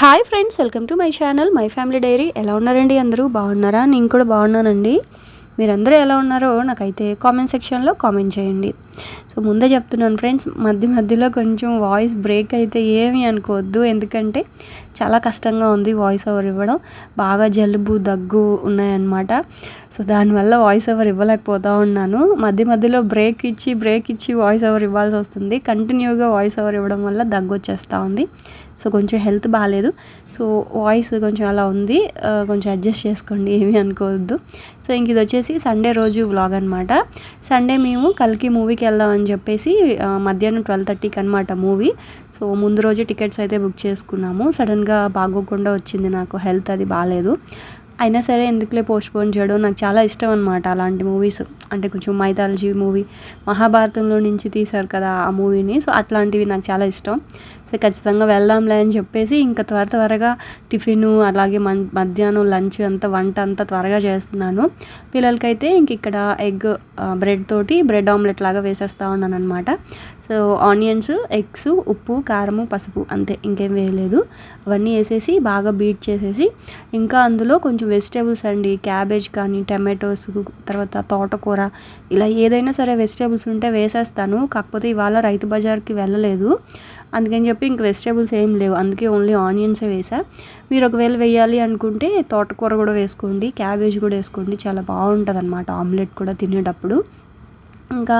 Hi friends welcome to my channel my family diary. ఎలా ఉన్నారండి అందరూ? బాగున్నారా? నేను కూడా బాగున్నానండి. మీరందరూ ఎలా ఉన్నారో నాకైతే కామెంట్ సెక్షన్లో కామెంట్ చేయండి. సో ముందే చెప్తున్నాను ఫ్రెండ్స్ మధ్య మధ్యలో కొంచెం వాయిస్ బ్రేక్ అయితే ఏమీ అనుకోవద్దు. ఎందుకంటే చాలా కష్టంగా ఉంది వాయిస్ ఓవర్ ఇవ్వడం. బాగా జలుబు దగ్గు ఉన్నాయన్నమాట. సో దానివల్ల వాయిస్ ఓవర్ ఇవ్వలేకపోతూ ఉన్నాను. మధ్య మధ్యలో బ్రేక్ ఇచ్చి బ్రేక్ ఇచ్చి వాయిస్ ఓవర్ ఇవ్వాల్సి వస్తుంది. కంటిన్యూగా వాయిస్ ఓవర్ ఇవ్వడం వల్ల దగ్గు వచ్చేస్తూ ఉంది. సో కొంచెం హెల్త్ బాగాలేదు. సో వాయిస్ కొంచెం అలా ఉంది. కొంచెం అడ్జస్ట్ చేసుకోండి ఏమీ అనుకోవద్దు. సో ఇంక ఇది వచ్చేసి సండే రోజు వ్లాగ్ అనమాట సండే మేము కలికి మూవీకి వెళ్దాం అని చెప్పేసి మధ్యాహ్నం ట్వెల్వ్ థర్టీకి అనమాట మూవీ. సో ముందు రోజు టికెట్స్ అయితే బుక్ చేసుకున్నాము. సడన్గా బాగోకుండా వచ్చింది నాకు. హెల్త్ అది బాగాలేదు. అయినా సరే ఎందుకులే పోస్ట్పోన్ చేయడం నాకు చాలా ఇష్టం అనమాట అలాంటి మూవీస్. అంటే కొంచెం మైథాలజీ మూవీ మహాభారతంలో నుంచి తీశారు కదా ఆ మూవీని. సో అట్లాంటివి నాకు చాలా ఇష్టం. సో ఖచ్చితంగా వెళ్దాంలే అని చెప్పేసి ఇంకా త్వర త్వరగా టిఫిన్ అలాగే మన్ మధ్యాహ్నం లంచ్ అంతా వంట అంతా త్వరగా చేస్తున్నాను. పిల్లలకైతే ఇంక ఇక్కడ ఎగ్ బ్రెడ్ తోటి బ్రెడ్ ఆమ్లెట్ లాగా వేసేస్తా ఉన్నాను అనమాట సో ఆనియన్స్ ఎగ్స్ ఉప్పు కారము పసుపు అంతే ఇంకేం వేయలేదు. అవన్నీ వేసేసి బాగా బీట్ చేసేసి ఇంకా అందులో కొంచెం వెజిటేబుల్స్ అండి క్యాబేజ్ కానీ టమాటోస్ తర్వాత తోటకూర ఇలా ఏదైనా సరే వెజిటేబుల్స్ ఉంటే వేసేస్తాను. కాకపోతే ఇవాళ రైతు బజార్కి వెళ్ళలేదు. అందుకని చెప్పి ఇంక వెజిటేబుల్స్ ఏం లేవు. అందుకే ఓన్లీ ఆనియన్సే వేసా. మీరు ఒకవేళ వేయాలి అనుకుంటే తోటకూర కూడా వేసుకోండి క్యాబేజ్ కూడా వేసుకోండి. చాలా బాగుంటుంది అనమాట ఆమ్లెట్ కూడా తినేటప్పుడు. ఇంకా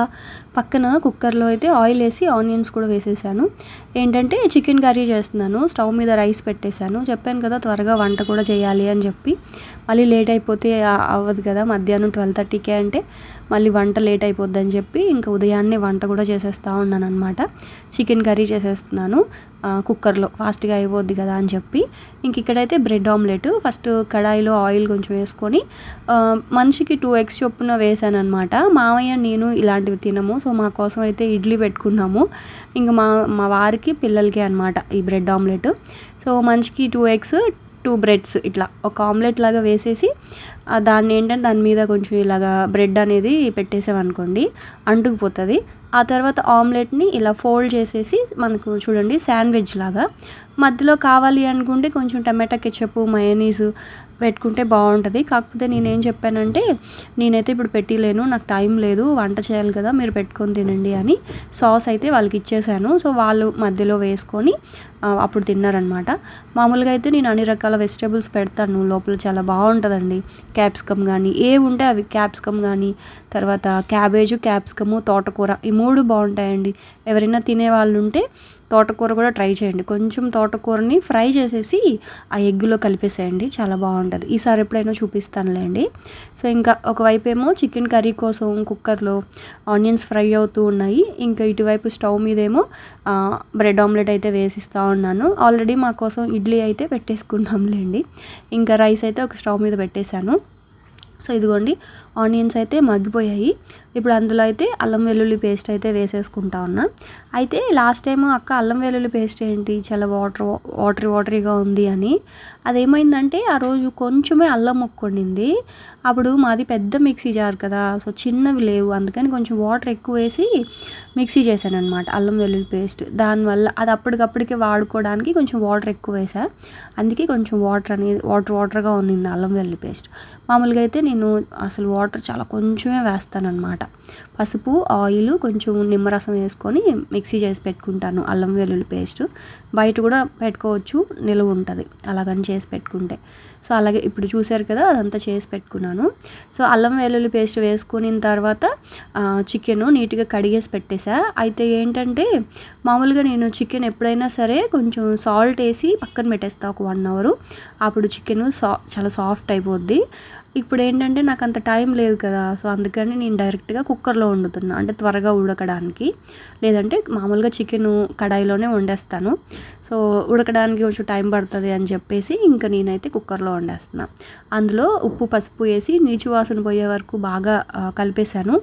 పక్కన కుక్కర్లో అయితే ఆయిల్ వేసి ఆనియన్స్ కూడా వేసేసాను. ఏంటంటే చికెన్ కర్రీ చేస్తున్నాను స్టవ్ మీద రైస్ పెట్టేశాను. చెప్పాను కదా త్వరగా వంట కూడా చేయాలి అని చెప్పి. మళ్ళీ లేట్ అయిపోతే అవ్వదు కదా మధ్యాహ్నం ట్వెల్వ్ థర్టీకే అంటే మళ్ళీ వంట లేట్ అయిపోద్ది అని చెప్పి ఇంకా ఉదయాన్నే వంట కూడా చేసేస్తూ ఉన్నాను అనమాట చికెన్ కర్రీ చేసేస్తున్నాను. కుక్కర్లో ఫాస్ట్గా అయిపోద్ది కదా అని చెప్పి. ఇంక ఇక్కడైతే బ్రెడ్ ఆమ్లెట్. ఫస్ట్ కడాయిలో ఆయిల్ కొంచెం వేసుకొని మనిషికి టూ ఎగ్స్ చొప్పున వేసాను అనమాట మామయ్య నేను ఇలాంటివి తినము సో మా కోసం అయితే ఇడ్లీ పెట్టుకున్నాము. ఇంక మా మా వారికి పిల్లలకి అనమాట ఈ బ్రెడ్ ఆమ్లెట్. సో మనిషికి టూ ఎగ్స్ టూ బ్రెడ్స్ ఇట్లా ఒక ఆమ్లెట్ లాగా వేసేసి దాన్ని ఏంటంటే దాని మీద కొంచెం ఇలాగా బ్రెడ్ అనేది పెట్టేసామనుకోండి అంటుకుపోతుంది. ఆ తర్వాత ఆమ్లెట్ని ఇలా ఫోల్డ్ చేసేసి మనకు చూడండి శాండ్విచ్ లాగా. మధ్యలో కావాలి అనుకుంటే కొంచెం టమాటా కెచప్ మయోనీస్ పెట్టుకుంటే బాగుంటుంది. కాకపోతే నేనేం చెప్పానంటే నేనైతే ఇప్పుడు పెట్టలేను నాకు టైం లేదు వంట చేయాలి కదా మీరు పెట్టుకొని తినండి అని సాస్ అయితే వాళ్ళకి ఇచ్చేసాను. సో వాళ్ళు మధ్యలో వేసుకొని అప్పుడు తిన్నారనమాట మామూలుగా అయితే నేను అన్ని రకాల వెజిటేబుల్స్ పెడతాను. లోపల చాలా బాగుంటుందండి. క్యాప్సికమ్ కానీ ఏవి ఉంటే అవి క్యాప్సికమ్ కానీ తర్వాత క్యాబేజు క్యాప్సికము తోటకూర ఈ మూడు బాగుంటాయండి. ఎవరైనా తినే వాళ్ళు ఉంటే తోటకూర కూడా ట్రై చేయండి. కొంచెం తోటకూరని ఫ్రై చేసేసి ఆ ఎగ్గులో కలిపేసేయండి. చాలా బాగుంటుంది. ఈసారి ఎప్పుడైనా చూపిస్తానులేండి. సో ఇంకా ఒకవైపు ఏమో చికెన్ కర్రీ కోసం కుక్కర్లో ఆనియన్స్ ఫ్రై అవుతూ ఉన్నాయి. ఇంకా ఇటువైపు స్టవ్ మీదేమో బ్రెడ్ ఆమ్లెట్ అయితే వేసిస్తూ ఉన్నాను. ఆల్రెడీ మా కోసం ఇడ్లీ అయితే పెట్టేసుకున్నాంలేండి. ఇంకా రైస్ అయితే ఒక స్టవ్ మీద పెట్టేశాను. సో ఇదిగోండి ఆనియన్స్ అయితే మగ్గిపోయాయి. ఇప్పుడు అందులో అయితే అల్లం వెల్లుల్లి పేస్ట్ అయితే వేసేసుకుంటా ఉన్నా. అయితే లాస్ట్ టైం అక్క అల్లం వెల్లుల్లి పేస్ట్ ఏంటి? చాలా వాటర్ వాటరీ వాటరీగా ఉంది అని. అదేమైందంటే ఆ రోజు కొంచెమే అల్లం ముక్కొండింది అప్పుడు మాది పెద్ద మిక్సీ జార్ కదా సో చిన్నవి లేవు. అందుకని కొంచెం వాటర్ ఎక్కువ వేసి మిక్సీ చేశాను అనమాట అల్లం వెల్లుల్లి పేస్ట్. దానివల్ల అది అప్పటికప్పటికే వాడుకోవడానికి కొంచెం వాటర్ ఎక్కువ వేసా అందుకే కొంచెం వాటర్ అనేది వాటర్ వాటర్గా ఉన్నింది అల్లం వెల్లుల్లి పేస్ట్. మామూలుగా అయితే నేను అసలు వాటర్ చాలా కొంచెమే వేస్తానన్నమాట. పసుపు ఆయిల్ కొంచెం నిమ్మరసం వేసుకొని మిక్సీ చేసి పెట్టుకుంటాను అల్లం వెల్లుల్లి పేస్ట్. బయట కూడా పెట్టుకోవచ్చు నిలువ ఉంటుంది. అలాగని చేసి పెట్టుకుంటే. సో అలాగే ఇప్పుడు చూశారు కదా అదంతా చేసి పెట్టుకున్నాను. సో అల్లం వెల్లుల్లి పేస్ట్ వేసుకున్న తర్వాత చికెన్ నీట్గా కడిగేసి పెట్టేసా. అయితే ఏంటంటే మామూలుగా నేను చికెన్ ఎప్పుడైనా సరే కొంచెం సాల్ట్ వేసి పక్కన పెట్టేస్తా ఒక వన్ అవర్. అప్పుడు చికెన్ సా చాలా సాఫ్ట్ అయిపోద్ది. ఇప్పుడు ఏంటంటే నాకు అంత టైం లేదు కదా సో అందుకని నేను డైరెక్ట్గా కుక్కర్లో వండుతున్నా అంటే త్వరగా ఉడకడానికి. లేదంటే మామూలుగా చికెన్ కడాయిలోనే వండేస్తాను. సో ఉడకడానికి కొంచెం టైం పడుతుంది అని చెప్పేసి ఇంకా నేనైతే కుక్కర్లో వండేస్తున్నా. అందులో ఉప్పు పసుపు వేసి నీచు వాసన పోయే వరకు బాగా కలిపేశాను.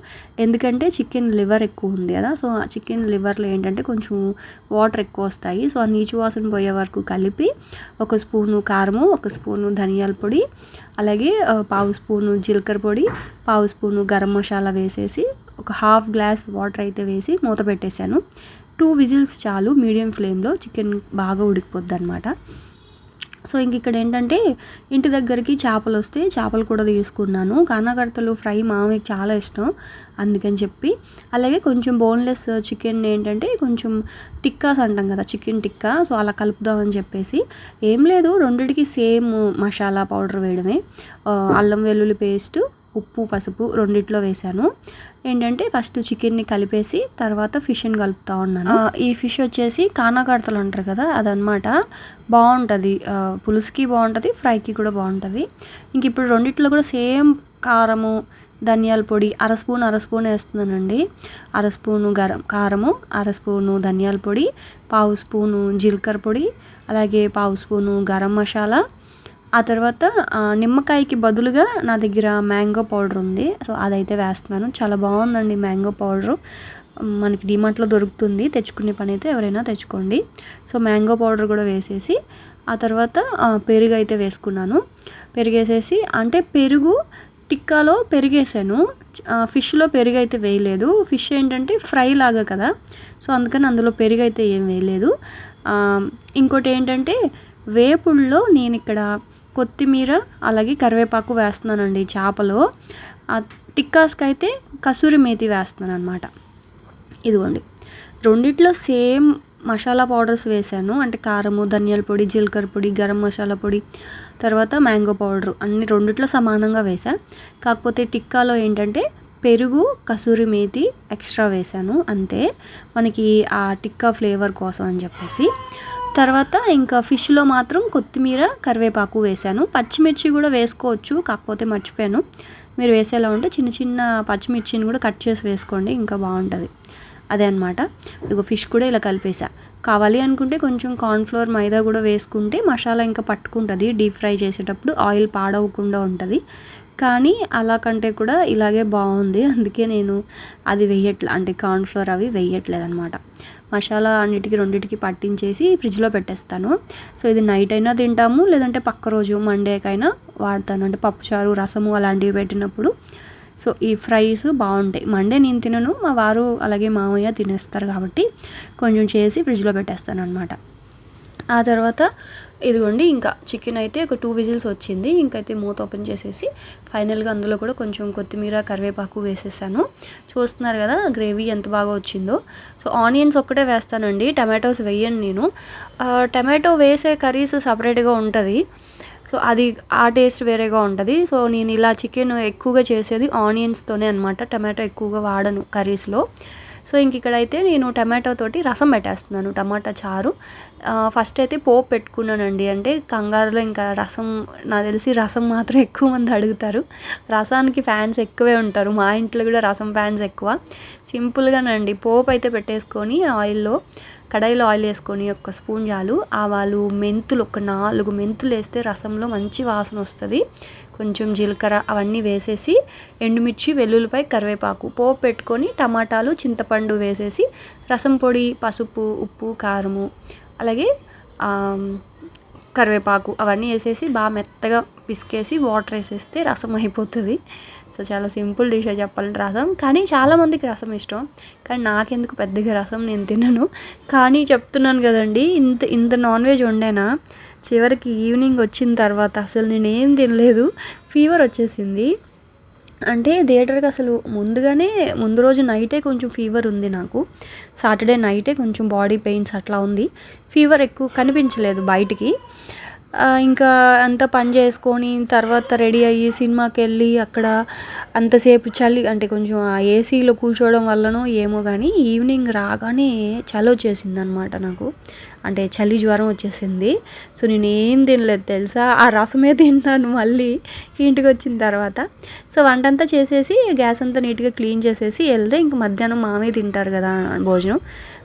ఎందుకంటే చికెన్ లివర్ ఎక్కువ ఉంది కదా సో ఆ చికెన్ లివర్లో ఏంటంటే కొంచెం వాటర్ ఎక్కువ వస్తాయి. సో ఆ నీచు వాసన పోయే వరకు కలిపి ఒక స్పూను కారము ఒక స్పూను ధనియాల పొడి అలాగే పావు స్పూను జీలకర్ర పొడి పావు స్పూను గరం మసాలా వేసేసి ఒక హాఫ్ గ్లాస్ వాటర్ అయితే వేసి మూత పెట్టేశాను. టూ విజిల్స్ చాలు మీడియం ఫ్లేమ్లో చికెన్ బాగా ఉడికిపోద్ది అనమాట సో ఇంక ఇక్కడ ఏంటంటే ఇంటి దగ్గరికి చేపలు వస్తే చేపలు కూడా తీసుకున్నాను. కానాకర్తలు ఫ్రై మామయ్యకి చాలా ఇష్టం అందుకని చెప్పి. అలాగే కొంచెం బోన్లెస్ చికెన్ ఏంటంటే కొంచెం టిక్కాస్ అంటాం కదా చికెన్ టిక్కా. సో అలా కలుపుదామని చెప్పేసి. ఏం లేదు రెండిటికి సేమ్ మసాలా పౌడర్ వేయడమే. అల్లం వెల్లుల్లి పేస్ట్ ఉప్పు పసుపు రెండిట్లో వేశాను. ఏంటంటే ఫస్ట్ చికెన్ని కలిపేసి తర్వాత ఫిష్ని కలుపుతా ఉన్నాను. ఈ ఫిష్ వచ్చేసి కానాకడతలు అంటారు కదా అదనమాట బాగుంటుంది పులుసుకి బాగుంటుంది ఫ్రైకి కూడా బాగుంటుంది ఇంక ఇప్పుడు రెండిట్లో కూడా సేమ్ కారము ధనియాల పొడి అర స్పూన్ అర స్పూన్ వేస్తున్నానండి. అర స్పూను గరం కారము అర స్పూను ధనియాల పొడి పావు స్పూను జీలకర్ర పొడి అలాగే పావు స్పూను గరం మసాలా ఆ తర్వాత నిమ్మకాయకి బదులుగా నా దగ్గర మ్యాంగో పౌడర్ ఉంది. సో అదైతే వేస్తున్నాను. చాలా బాగుందండి మ్యాంగో పౌడరు. మనకి డిమార్ట్లో దొరుకుతుంది. తెచ్చుకునే పని అయితే ఎవరైనా తెచ్చుకోండి. సో మ్యాంగో పౌడర్ కూడా వేసేసి ఆ తర్వాత పెరుగు అయితే వేసుకున్నాను. పెరుగు వేసేసి అంటే పెరుగు టిక్కాలో పెరిగేసాను. ఫిష్లో పెరుగు అయితే వేయలేదు. ఫిష్ ఏంటంటే ఫ్రై లాగా కదా. సో అందుకని అందులో పెరుగు అయితే ఏం వేయలేదు. ఇంకోటి ఏంటంటే వేపుల్లో నేను ఇక్కడ కొత్తిమీర అలాగే కరివేపాకు వేస్తున్నానండి చేపలో. ఆ టిక్కాస్కి అయితే కసూరి మేతి వేస్తున్నాను అనమాట ఇదిగోండి. రెండిట్లో సేమ్ మసాలా పౌడర్స్ వేసాను అంటే కారము ధనియాల పొడి జీలకర్ర పొడి గరం మసాలా పొడి తర్వాత మ్యాంగో పౌడర్ అన్ని రెండిట్లో సమానంగా వేసా కాకపోతే టిక్కాలో ఏంటంటే పెరుగు కసూరి మేతి ఎక్స్ట్రా వేసాను అంతే. మనకి ఆ టిక్కా ఫ్లేవర్ కోసం అని చెప్పేసి. తర్వాత ఇంకా ఫిష్లో మాత్రం కొత్తిమీర కరివేపాకు వేసాను పచ్చిమిర్చి కూడా వేసుకోవచ్చు కాకపోతే మర్చిపోయాను. మీరు వేసేలా ఉంటే చిన్న చిన్న పచ్చిమిర్చిని కూడా కట్ చేసి వేసుకోండి ఇంకా బాగుంటుంది. అదే అనమాట ఇక ఫిష్ కూడా ఇలా కలిపేసా కావాలి అనుకుంటే కొంచెం కార్న్ఫ్లోర్ మైదా కూడా వేసుకుంటే మసాలా ఇంకా పట్టుకుంటుంది. డీప్ ఫ్రై చేసేటప్పుడు ఆయిల్ పాడవకుండా ఉంటుంది. కానీ అలా కంటే కూడా ఇలాగే బాగుంది. అందుకే నేను అది వేయట్లే అంటే కార్న్ఫ్లోర్ అవి వేయట్లేదు అనమాట మసాలా అన్నిటికీ రెండింటికి పట్టించేసి ఫ్రిడ్జ్లో పెట్టేస్తాను. సో ఇది నైట్ అయినా తింటాము లేదంటే పక్క రోజు మండేకైనా వాడతాను. అంటే పప్పుచారు రసము అలాంటివి పెట్టినప్పుడు. సో ఈ ఫ్రైస్ బాగుంటాయి. మండే నేను తినను మా వారు అలాగే మామయ్య తినేస్తారు కాబట్టి కొంచెం చేసి ఫ్రిడ్జ్లో పెట్టేస్తాను అనమాట ఆ తర్వాత ఇదిగోండి ఇంకా చికెన్ అయితే ఒక టూ విజిల్స్ వచ్చింది. ఇంకైతే మూత ఓపెన్ చేసేసి ఫైనల్గా అందులో కూడా కొంచెం కొత్తిమీర కరివేపాకు వేసేసాను. చూస్తున్నారు కదా గ్రేవీ ఎంత బాగా వచ్చిందో. సో ఆనియన్స్ ఒక్కటే వేస్తానండి టమాటోస్ వేయను నేను. టమాటో వేసే కర్రీస్ సపరేట్గా ఉంటుంది. సో అది ఆ టేస్ట్ వేరేగా ఉంటుంది. సో నేను ఇలా చికెన్ ఎక్కువగా చేసేది ఆనియన్స్తోనే అనమాట టమాటో ఎక్కువగా వాడను కర్రీస్లో. సో ఇంక ఇక్కడైతే నేను టమాటో తోటి రసం పెట్టేస్తున్నాను టమాటా చారు. ఫస్ట్ అయితే పోపు పెట్టుకున్నానండి. అంటే కంగారులో ఇంకా రసం నాకు తెలిసి రసం మాత్రం ఎక్కువ మంది అడుగుతారు. రసానికి ఫ్యాన్స్ ఎక్కువే ఉంటారు. మా ఇంట్లో కూడా రసం ఫ్యాన్స్ ఎక్కువ. సింపుల్గానండి. పోపు అయితే పెట్టేసుకొని ఆయిల్లో కడాయిలో ఆయిల్ వేసుకొని ఒక స్పూన్ చాలు. ఆవాలు మెంతులు ఒక నాలుగు మెంతులు వేస్తే రసంలో మంచి వాసన వస్తుంది. కొంచెం జీలకర్ర అవన్నీ వేసేసి ఎండుమిర్చి వెల్లుల్లిపై కరివేపాకు పోపు పెట్టుకొని టమాటాలు చింతపండు వేసేసి రసం పొడి పసుపు ఉప్పు కారము అలాగే కరివేపాకు అవన్నీ వేసేసి బాగా మెత్తగా పిసికేసి వాటర్ వేసేస్తే రసం అయిపోతుంది. సో చాలా సింపుల్ డిష్ చెప్పాలంటే రసం. కానీ చాలామందికి రసం ఇష్టం. కానీ నాకెందుకు పెద్దగా రసం? నేను తినను. కానీ చెప్తున్నాను కదండి ఇంత ఇంత నాన్ వెజ్ వండేనా? చివరికి ఈవినింగ్ వచ్చిన తర్వాత అసలు నేను ఏం తినలేదు. ఫీవర్ వచ్చేసింది. అంటే థియేటర్కి అసలు ముందుగానే ముందు రోజు నైటే కొంచెం ఫీవర్ ఉంది నాకు. సాటర్డే నైటే కొంచెం బాడీ పెయిన్స్ అట్లా ఉంది. ఫీవర్ ఎక్కువ కనిపించలేదు బయటికి. ఇంకా అంతా పని చేసుకొని తర్వాత రెడీ అయ్యి సినిమాకి వెళ్ళి అక్కడ అంతసేపు చలి అంటే కొంచెం ఆ ఏసీలో కూర్చోవడం వల్లనో ఏమో కానీ ఈవినింగ్ రాగానే చలి వచ్చేసింది అనమాట నాకు. అంటే చలి జ్వరం వచ్చేసింది. సో నేను ఏం తినలేదు తెలుసా? ఆ రసమే తింటాను మళ్ళీ ఇంటికి వచ్చిన తర్వాత. సో వంట అంతా చేసేసి గ్యాస్ అంతా నీట్గా క్లీన్ చేసేసి వెళ్తే ఇంక మధ్యాహ్నం మామే తింటారు కదా భోజనం.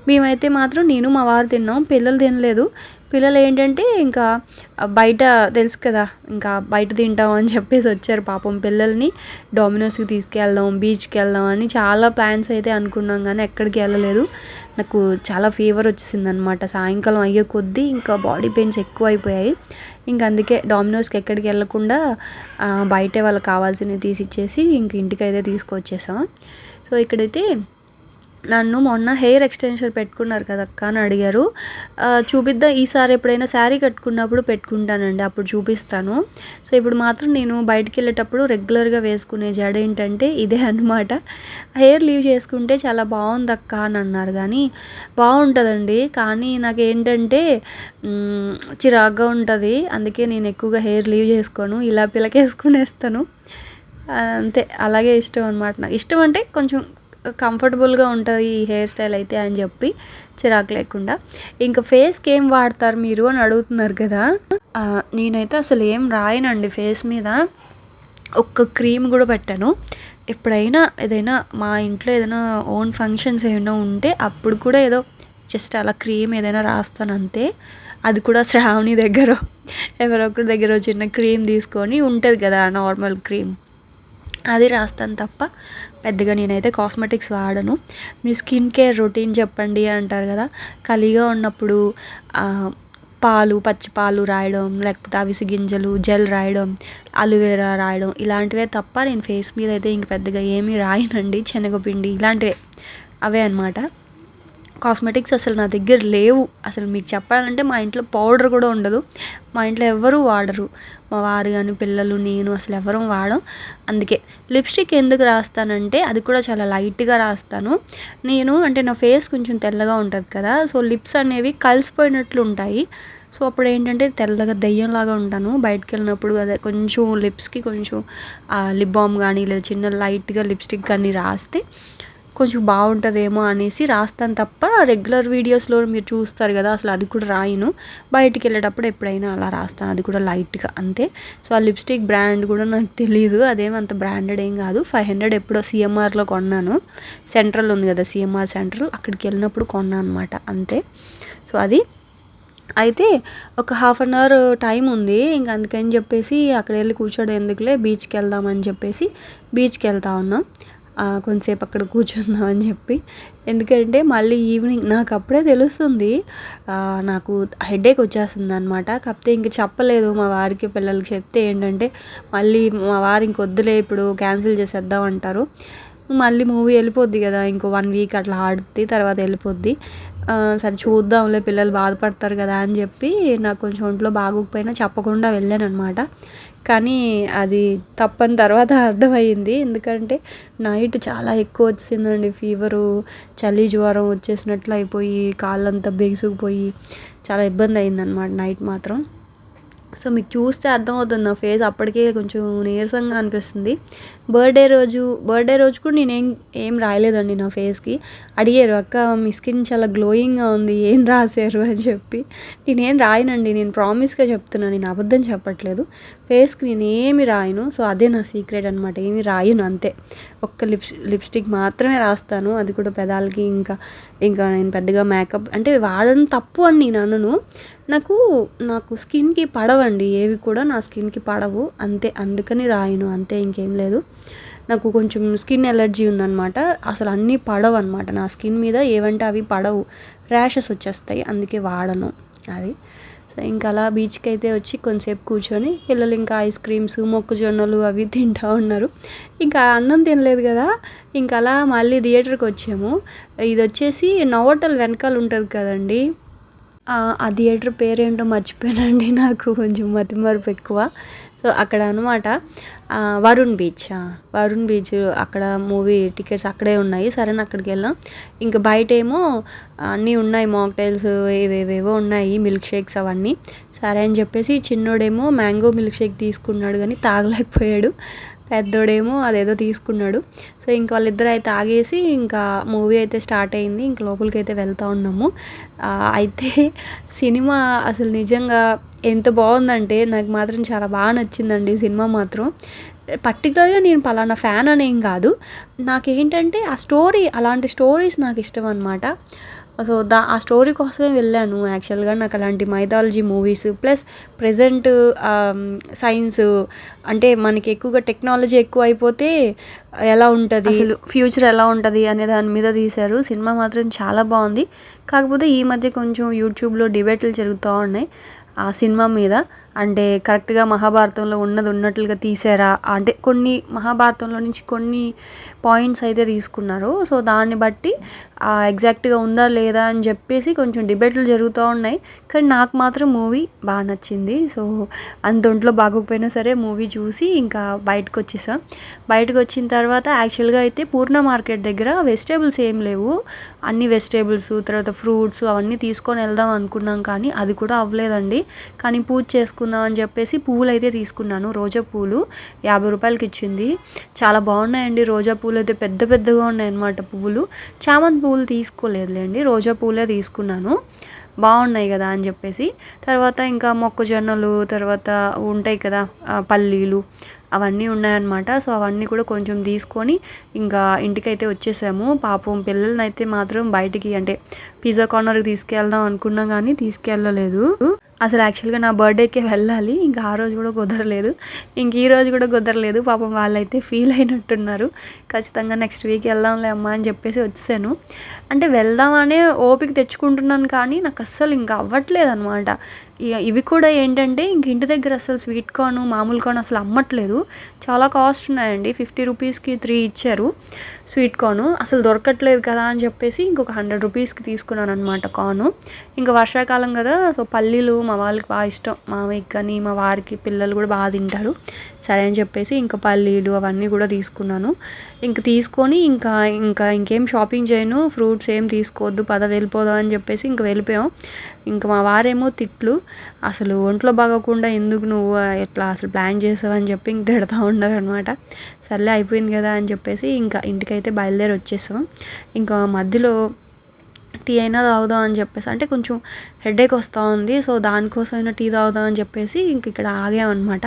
మేమైతే మాత్రం నేను మా వారు తిన్నాం. పిల్లలు తినలేదు. పిల్లలు ఏంటంటే ఇంకా బయట తెలుసు కదా ఇంకా బయట తింటాం అని చెప్పేసి వచ్చారు పాపం పిల్లల్ని. డామినోస్కి తీసుకెళ్దాం బీచ్కి వెళ్దాం అని చాలా ప్లాన్స్ అయితే అనుకున్నాం కానీ ఎక్కడికి వెళ్ళలేదు. నాకు చాలా ఫీవర్ వచ్చేసింది అనమాట సాయంకాలం అయ్యే కొద్దీ ఇంకా బాడీ పెయిన్స్ ఎక్కువ అయిపోయాయి ఇంక అందుకే డామినోస్కి ఎక్కడికి వెళ్ళకుండా బయటే వాళ్ళకి కావాల్సినవి తీసి ఇచ్చేసి ఇంక ఇంటికి అయితే తీసుకొచ్చేసాం. సో ఇక్కడైతే నన్ను మొన్న హెయిర్ ఎక్స్టెన్షన్ పెట్టుకున్నారు కదా అక్క అని అడిగారు. చూపిద్దా ఈసారి ఎప్పుడైనా శారీ కట్టుకున్నప్పుడు పెట్టుకుంటానండి అప్పుడు చూపిస్తాను. సో ఇప్పుడు మాత్రం నేను బయటికి వెళ్ళేటప్పుడు రెగ్యులర్గా వేసుకునే జడ ఏంటంటే ఇదే అనమాట హెయిర్ లీవ్ చేసుకుంటే చాలా బాగుంది అక్క అని అన్నారు. కానీ బాగుంటుందండి. కానీ నాకు ఏంటంటే చిరాగ్గా ఉంటుంది. అందుకే నేను ఎక్కువగా హెయిర్ లీవ్ చేసుకోను ఇలా పిలకేసుకునేస్తాను. అంతే అలాగే ఇష్టం అనమాట నాకు. ఇష్టం అంటే కొంచెం కంఫర్టబుల్గా ఉంటుంది ఈ హెయిర్ స్టైల్ అయితే అని చెప్పి చిరాకు లేకుండా. ఇంకా ఫేస్కి ఏం వాడతారు మీరు అని అడుగుతున్నారు కదా. నేనైతే అసలు ఏం రాయనండి ఫేస్ మీద. ఒక్క క్రీమ్ కూడా పెట్టాను. ఎప్పుడైనా ఏదైనా మా ఇంట్లో ఏదైనా ఓన్ ఫంక్షన్స్ ఏమైనా ఉంటే అప్పుడు కూడా ఏదో జస్ట్ అలా క్రీమ్ ఏదైనా రాస్తాను అంతే. అది కూడా శ్రావణి దగ్గర. ఎవరొకరి దగ్గర చిన్న క్రీమ్ తీసుకొని ఉంటుంది కదా నార్మల్ క్రీమ్. అది రాస్తాను తప్ప పెద్దగా నేనైతే కాస్మెటిక్స్ వాడను. మీ స్కిన్ కేర్ రొటీన్ చెప్పండి అంటారు కదా ఖాళీగా ఉన్నప్పుడు పాలు పచ్చి పాలు రాయడం లేకపోతే అవిసి గింజలు జెల్ రాయడం అలోవెరా రాయడం ఇలాంటివే తప్ప నేను ఫేస్ మీద అయితే ఇంక పెద్దగా ఏమీ రాయనండి. శనగపిండి ఇలాంటివే అవే అనమాట కాస్మెటిక్స్ అసలు నా దగ్గర లేవు. అసలు మీకు చెప్పాలంటే మా ఇంట్లో పౌడర్ కూడా ఉండదు. మా ఇంట్లో ఎవ్వరూ వాడరు. మా వారు కానీ పిల్లలు నేను అసలు ఎవరూ వాడం. అందుకే లిప్స్టిక్ ఎందుకు రాస్తానంటే అది కూడా చాలా లైట్గా రాస్తాను. నేను అంటే నా ఫేస్ కొంచెం తెల్లగా ఉంటుంది కదా సో లిప్స్ అనేవి కలిసిపోయినట్లు ఉంటాయి. సో అప్పుడు ఏంటంటే తెల్లగా దెయ్యంలాగా ఉంటాను. బయటకు వెళ్ళినప్పుడు అదే కొంచెం లిప్స్కి కొంచెం లిప్ బామ్ కానీ లేదా చిన్న లైట్గా లిప్స్టిక్ కానీ రాస్తే కొంచెం బాగుంటుందేమో అనేసి రాస్తాను తప్ప రెగ్యులర్ వీడియోస్లో మీరు చూస్తారు కదా అసలు అది కూడా రాయను. బయటికి వెళ్ళేటప్పుడు ఎప్పుడైనా అలా రాస్తాను అది కూడా లైట్గా అంతే. సో ఆ లిప్స్టిక్ బ్రాండ్ కూడా నాకు తెలియదు అదేం అంత బ్రాండెడ్ ఏం కాదు. ఫైవ్ హండ్రెడ్ ఎప్పుడో సిఎంఆర్లో కొన్నాను. సెంట్రల్ ఉంది కదా సిఎంఆర్ సెంట్రల్ అక్కడికి వెళ్ళినప్పుడు కొన్నాను అనమాట అంతే. సో అది. అయితే ఒక హాఫ్ అన్ అవర్ టైం ఉంది ఇంకా అందుకని చెప్పేసి అక్కడ వెళ్ళి కూర్చోడం ఎందుకులే బీచ్కి వెళ్దామని చెప్పేసి బీచ్కి వెళ్తా ఉన్నాం. కొంతసేపు అక్కడ కూర్చుందాం అని చెప్పి. ఎందుకంటే మళ్ళీ ఈవినింగ్ నాకు అప్పుడే తెలుస్తుంది నాకు హెడేక్ వచ్చేస్తుంది అనమాట కాకపోతే ఇంక చెప్పలేదు మా వారికి పిల్లలకి చెప్తే ఏంటంటే మళ్ళీ మా వారు ఇంకొద్దులే ఇప్పుడు క్యాన్సిల్ చేసేద్దాం అంటారు. మళ్ళీ మూవీ వెళ్ళిపోద్ది కదా ఇంకో వన్ వీక్ అట్లా ఆడుద్ది తర్వాత వెళ్ళిపోద్ది. సరే చూద్దాంలే పిల్లలు బాధపడతారు కదా అని చెప్పి నాకు కొంచెం ఒంట్లో బాగోకపోయినా చెప్పకుండా వెళ్ళాను అనమాట కానీ అది తప్పని తర్వాత అర్థమైంది ఎందుకంటే నైట్ చాలా ఎక్కువ వచ్చిందండి ఫీవరు చలి జ్వరం వచ్చేసినట్లు అయిపోయి కాళ్ళంతా బిగుసుకుపోయి చాలా ఇబ్బంది అయిందనమాట నైట్ మాత్రం. సో మీకు చూస్తే అర్థమవుతుంది నా ఫేస్ అప్పటికే కొంచెం నీరసంగా అనిపిస్తుంది. బర్త్డే రోజు బర్త్డే రోజు కూడా నేనేం ఏం రాయలేదండి నా ఫేస్కి. అడిగారు అక్క మీ స్కిన్ చాలా గ్లోయింగ్గా ఉంది ఏం రాశారు? అని చెప్పి. నేనేం రాయనండి నేను ప్రామిస్గా చెప్తున్నాను నేను అబద్ధం చెప్పట్లేదు. ఫేస్కి నేను ఏమి రాయను సో అదే నా సీక్రెట్ అనమాట ఏమి రాయను అంతే. ఒక్క లిప్స్ లిప్స్టిక్ మాత్రమే రాస్తాను అది కూడా పెదాలకి ఇంకా ఇంకా నేను పెద్దగా మేకప్ అంటే వాడడం తప్పు అని నేను అనను నాకు నాకు స్కిన్కి పడవండి. ఏవి కూడా నా స్కిన్కి పడవు. అంతే అందుకని రాయను. అంతే ఇంకేం లేదు. నాకు కొంచెం స్కిన్ ఎలర్జీ ఉందన్నమాట. అసలు అన్నీ పడవు అనమాట నా స్కిన్ మీద ఏవంటే అవి పడవు. ర్యాషెస్ వచ్చేస్తాయి. అందుకే వాడను. అది. సో ఇంకా అలా బీచ్కి అయితే వచ్చి కొంతసేపు కూర్చొని పిల్లలు ఇంకా ఐస్ క్రీమ్స్ మొక్కజొన్నలు అవి తింటా ఉన్నారు. ఇంకా అన్నం తినలేదు కదా. ఇంకా అలా మళ్ళీ థియేటర్కి వచ్చాము. ఇది వచ్చేసి నవోటల్ వెనకాల ఉంటుంది కదండి. ఆ థియేటర్ పేరేంటో మర్చిపోయానండి నాకు కొంచెం మతిమరుపు ఎక్కువ. సో అక్కడ అనమాట వరుణ్ బీచ్. వరుణ్ బీచ్ అక్కడ మూవీ టికెట్స్ అక్కడే ఉన్నాయి. సరే అక్కడికి వెళ్ళాం ఇంకా బయట ఏమో అన్నీ ఉన్నాయి మాక్టైల్స్ ఏవేవేవో ఉన్నాయి మిల్క్ షేక్స్ అవన్నీ. సరే అని చెప్పేసి చిన్నోడేమో మ్యాంగో మిల్క్ షేక్ తీసుకున్నాడు కానీ తాగలేకపోయాడు. పెద్దోడేమో అదేదో తీసుకున్నాడు. సో ఇంకా వాళ్ళిద్దరు అయితే ఆగేసి ఇంకా మూవీ అయితే స్టార్ట్ అయింది. ఇంక లోపలికి అయితే వెళ్తూ ఉన్నాము. అయితే సినిమా అసలు నిజంగా ఎంత బాగుందంటే నాకు మాత్రం చాలా బాగా నచ్చిందండి సినిమా మాత్రం. పర్టికులర్గా నేను పలానా ఫ్యాన్ అనేం కాదు. నాకేంటంటే ఆ స్టోరీ అలాంటి స్టోరీస్ నాకు ఇష్టం అనమాట సో దా ఆ స్టోరీ కోసమే వెళ్ళాను యాక్చువల్గా నాకు అలాంటి mythology movies plus present science అంటే మనకి ఎక్కువగా టెక్నాలజీ ఎక్కువ అయిపోతే ఎలా ఉంటుంది? అసలు ఫ్యూచర్ ఎలా ఉంటుంది అనే దాని మీద తీశారు. సినిమా మాత్రం చాలా బాగుంది. కాకపోతే ఈ మధ్య కొంచెం యూట్యూబ్లో డిబేట్లు జరుగుతూ ఉన్నాయి ఆ సినిమా మీద. అంటే కరెక్ట్గా మహాభారతంలో ఉన్నది ఉన్నట్లుగా తీసారా? అంటే కొన్ని మహాభారతంలో నుంచి కొన్ని పాయింట్స్ అయితే తీసుకున్నారు. సో దాన్ని బట్టి ఎగ్జాక్ట్గా ఉందా లేదా అని చెప్పేసి కొంచెం డిబేట్లు జరుగుతూ ఉన్నాయి. కానీ నాకు మాత్రం మూవీ బాగా నచ్చింది. సో అంత ఒంట్లో బాగోకపోయినా సరే మూవీ చూసి ఇంకా బయటకు వచ్చేసాం బయటకు వచ్చిన తర్వాత యాక్చువల్గా అయితే పూర్ణ మార్కెట్ దగ్గర వెజిటేబుల్స్ ఏం లేవు. అన్ని వెజిటేబుల్స్ తర్వాత ఫ్రూట్స్ అవన్నీ తీసుకొని వెళ్దాం అనుకున్నాం కానీ అది కూడా అవ్వలేదండి. కానీ పూజ తీసుకుందాం అని చెప్పేసి పువ్వులు అయితే తీసుకున్నాను. రోజా పూలు యాభై రూపాయలకి ఇచ్చింది. చాలా బాగున్నాయండి. రోజా పూలు అయితే పెద్ద పెద్దగా ఉన్నాయి అన్నమాట పువ్వులు. చామంతి పువ్వులు తీసుకోలేదులేండి. రోజా పూలే తీసుకున్నాను. బాగున్నాయి కదా అని చెప్పేసి. తర్వాత ఇంకా మొక్కజొన్నలు తర్వాత ఉంటాయి కదా పల్లీలు అవన్నీ ఉన్నాయన్నమాట. సో అవన్నీ కూడా కొంచెం తీసుకొని ఇంకా ఇంటికైతే వచ్చేసాము. పాపం పిల్లల్ని అయితే మాత్రం బయటికి అంటే పిజ్జా కార్నర్కి తీసుకెళ్దాం అనుకున్నాం కానీ తీసుకెళ్ళలేదు. అసలు యాక్చువల్గా నా బర్త్డేకే వెళ్ళాలి. ఇంకా ఆ రోజు కూడా కుదరలేదు. ఇంక ఈ రోజు కూడా కుదరలేదు. పాపం వాళ్ళైతే ఫీల్ అయినట్టున్నారు. ఖచ్చితంగా నెక్స్ట్ వీక్ వెళ్దాంలే అమ్మా అని చెప్పేసి వచ్చాను. అంటే వెళ్దామనే ఓపిక తెచ్చుకుంటున్నాను కానీ నాకు అస్సలు ఇంకా అవ్వట్లేదు అనమాట ఇవి కూడా ఏంటంటే ఇంక ఇంటి దగ్గర అసలు స్వీట్ కార్న్ మామూలు కార్న్ అసలు అమ్మట్లేదు. చాలా కాస్ట్ ఉన్నాయండి. ఫిఫ్టీ రూపీస్కి త్రీ ఇచ్చారు. స్వీట్ కార్న్ అసలు దొరకట్లేదు కదా అని చెప్పేసి ఇంకొక హండ్రెడ్ రూపీస్కి తీసుకున్నాను అనమాట కార్ను. ఇంకా వర్షాకాలం కదా సో పల్లీలు మా వాళ్ళకి బాగా ఇష్టం. మామయ్యకి కానీ మా వారికి పిల్లలు కూడా బాగా తింటారు. సరే అని చెప్పేసి ఇంకా పల్లీలు అవన్నీ కూడా తీసుకున్నాను. ఇంక తీసుకొని ఇంకా ఇంకా ఇంకేం షాపింగ్ చేయను ఫ్రూట్స్ ఏం తీసుకోవద్దు పద వెళ్ళిపోదాం అని చెప్పేసి ఇంక వెళ్ళిపోయాం. ఇంకా మా వారేమో తిట్లు అసలు ఒంట్లో బాగోకుండా ఎందుకు నువ్వు ఎట్లా అసలు ప్లాన్ చేసావు అని చెప్పి ఇంక తిడతా ఉన్నారు అనమాట సర్లే అయిపోయింది కదా అని చెప్పేసి ఇంకా ఇంటికైతే బయలుదేరి వచ్చేసాం. ఇంకా మధ్యలో టీ అయినా తాగుదాం అని చెప్పేసి అంటే కొంచెం హెడేక్ వస్తూ ఉంది సో దానికోసం అయినా టీ తాగుదాం అని చెప్పేసి ఇంక ఇక్కడ ఆగామన్నమాట.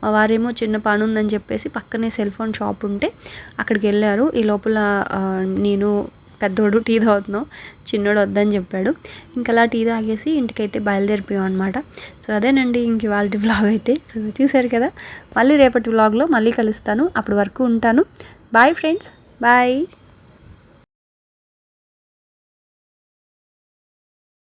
మా వారేమో చిన్న పని ఉందని చెప్పేసి పక్కనే సెల్ ఫోన్ షాప్ ఉంటే అక్కడికి వెళ్ళారు. ఈ లోపల నేను పెద్దోడు టీ తాగుతున్నావు చిన్నోడు వద్దని చెప్పాడు. ఇంకా అలా టీ తాగేసి ఇంటికైతే బయలుదేరిపోయాం అనమాట సో అదేనండి ఇంక ఇవాళ వ్లాగ్ అయితే. సో చూసారు కదా మళ్ళీ రేపటి వ్లాగ్లో మళ్ళీ కలుస్తాను. అప్పటి వరకు ఉంటాను. Bye friends bye